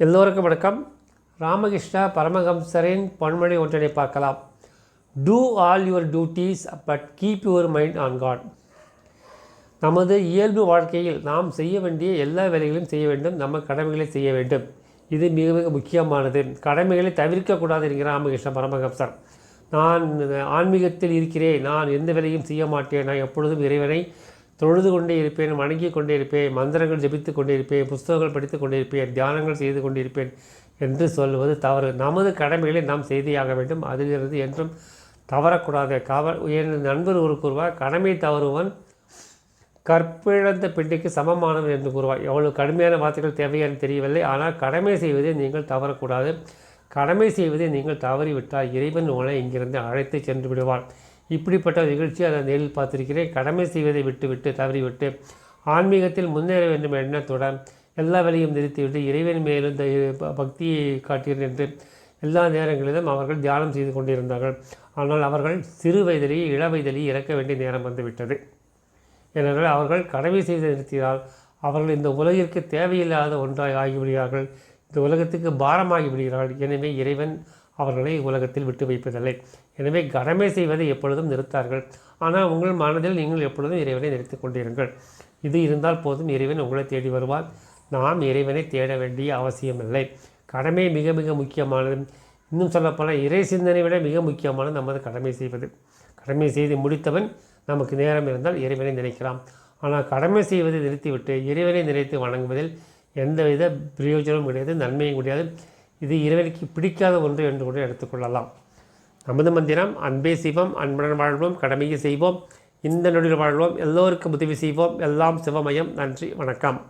எல்லோருக்கும் வணக்கம். ராமகிருஷ்ணா பரமஹம்சரின் பொன்மொழி ஒன்றினை பார்க்கலாம். Do all your duties but keep your mind on God நமது இயல்பு வாழ்க்கையில் நாம் செய்ய வேண்டிய எல்லா வேலைகளையும் செய்ய வேண்டும். நம்ம கடமைகளை செய்ய வேண்டும். இது மிக மிக முக்கியமானது. கடமைகளை தவிர்க்கக்கூடாது என்கிற ராமகிருஷ்ண பரமஹம்சர். நான் ஆன்மீகத்தில் இருக்கிறேன். நான் எந்த வேலையும் செய்ய மாட்டேன். நான் எப்பொழுதும் இறைவனை தொழுது கொண்டே இருப்பேன் வணங்கி கொண்டே இருப்பேன் மந்திரங்கள் ஜெபித்து கொண்டே இருப்பேன் புஸ்தகங்கள் படித்து கொண்டே இருப்பேன் தியானங்கள் செய்து கொண்டிருப்பேன் என்று சொல்வது தவறு. நமது கடமைகளை நாம் செய்தியாக வேண்டும். அதிலிருந்து என்றும் தவறக்கூடாது. கவ என் நண்பர் ஒரு கூறுவார் கடமை தவறுவன் கற்பிழந்த பிண்டிக்கு சமமானவன் என்று கூறுவார். எவ்வளவு கடுமையான வார்த்தைகள் தேவையான தெரியவில்லை. ஆனால் கடமை செய்வதை நீங்கள் தவறக்கூடாது. கடமை செய்வதை நீங்கள் தவறிவிட்டால் இறைவன் உங்களை இங்கிருந்து அழைத்து சென்று விடுவார் இப்படிப்பட்ட நிகழ்ச்சி அதை நேரில் பார்த்திருக்கிறேன். கடமை செய்வதை விட்டுவிட்டு தவறிவிட்டு ஆன்மீகத்தில் முன்னேற வேண்டும் எண்ணத்துடன் எல்லா வேலையும் நிறுத்திவிட்டு இறைவன் மேலும் பக்தியை காட்டீர்கள் என்று எல்லா நேரங்களிலும் அவர்கள் தியானம் செய்து கொண்டிருந்தார்கள். ஆனால் அவர்கள் சிறு வயதிலேயே இள வயதிலேயே இறக்க வேண்டிய நேரம் வந்துவிட்டது. ஏனென்றால் அவர்கள் கடமை செய்து நிறுத்தினால் அவர்கள் இந்த உலகிற்கு தேவையில்லாத ஒன்றாய் ஆகிவிடுகிறார்கள். இந்த உலகத்துக்கு பாரமாகி விடுகிறார்கள் எனவே இறைவன் அவர்களை உலகத்தில் விட்டு வைப்பதில்லை. எனவே கடமை செய்வதை எப்பொழுதும் நிறுத்தார்கள். ஆனால் உங்கள் மனதில் நீங்கள் எப்பொழுதும் இறைவனை நிறுத்தி கொண்டிருங்கள். இது இருந்தால் போதும் இறைவன் உங்களை தேடி வருவார். நாம் இறைவனை தேட வேண்டிய அவசியமில்லை. கடமை மிக மிக முக்கியமானது. இன்னும் சொல்லப்போனால் இறை சிந்தனை விட மிக முக்கியமானது நமது கடமை செய்வது. கடமை செய்து முடித்தவன் நமக்கு நேரம் இருந்தால் இறைவனை நினைக்கலாம். ஆனால் கடமை செய்வதை நிறுத்திவிட்டு இறைவனை நினைத்து வணங்குவதில் எந்தவித பிரயோஜனமும் கிடையாது. நன்மையும் கிடையாது. இது இறைவனுக்கு பிடிக்காத ஒன்று என்று கூட எடுத்துக்கொள்ளலாம். நமது மந்திரம் அன்பே சிவம் அன்புடன் வாழ்வோம் கடமையை செய்வோம் இந்த நொடியில் வாழ்வோம் எல்லோருக்கும் உதவி செய்வோம். எல்லாம் சிவமயம். நன்றி வணக்கம்.